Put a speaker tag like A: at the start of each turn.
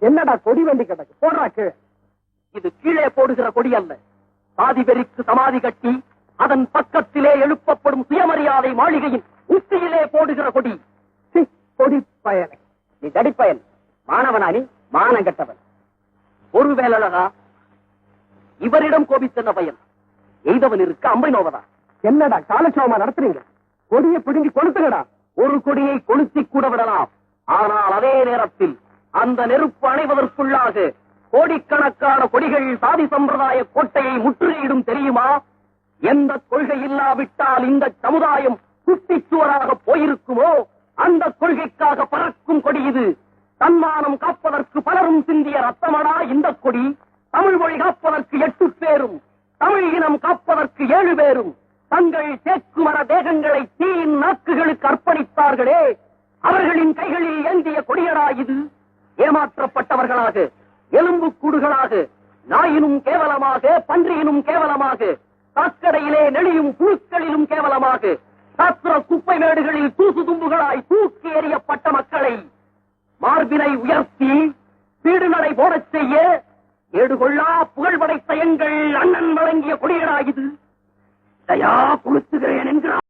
A: என்னடா கொடி வண்டி கிடக்கு? போடுறா கீழே.
B: இது கீழே போடுகிற கொடி அல்ல. சாதி சமாதி கட்டி அதன் பக்கத்திலே எழுப்பப்படும் சுயமரியாதை மாளிகையின் உச்சியிலே போடுகிற கொடி.
A: கொடி பயலை.
B: நீ தடிப்பயன் மாணவனா நீ மானம் ஒரு ஒருவேளழகா இவரிடம் கோபித்தன பயன் எய்தவன் இருக்க அம்பை நோவதா?
A: என்னடா காலச்சோமா நடத்துறீங்க? கொடியை பிடுங்கி கொளுத்துங்கடா.
B: ஒரு கொடியை கொளுத்தி கூட விடலாம். ஆனால் அதே நேரத்தில் அந்த நெருப்பு அணைவதற்குள்ளாக கோடிக்கணக்கான கொடிகள் சாதி சம்பிரதாய கோட்டையை முற்றுகையிடும் தெரியுமா? எந்த கொள்கை இல்லாவிட்டால் இந்த சமுதாயம் குட்டிச்சுவராக போயிருக்குமோ? அந்த கொள்கைக்காக பறக்கும் கொடி இது. தன்மானம் காப்பதற்கு பலரும் சிந்திய ரத்தமடா இந்த கொடி. தமிழ் மொழி காப்பதற்கு எட்டு பேரும். தமிழ் இனம் காப்பதற்கு ஏழு பேரும். தங்கள் தேக்குமர தேகங்களை தீயின் நாக்குகளுக்கு அர்ப்பணித்தார்களே. அவர்களின் கைகளில் ஏந்திய கொடியடா இது. ஏமாற்றப்பட்டவர்களாக எலும்பு கூடுகளாக நாயினும் கேவலமாக பன்றியினும் கேவலமாக சாக்கடையிலே நெளியும் புழுக்களிலும் கேவலமாக சாத்திர குப்பை மேடுகளில் தூசு தும்புகளாய் தூக்கி எறியப்பட்ட மக்களை மார்பினை உயர்த்தி வீடு நடை போடச் செய்ய ஏடுகொள்ளா புகழ் படைத்த எங்கள் அண்ணன் வழங்கிய கொடியடா தயா கொளுத்துகிறேன் என்கிறார்.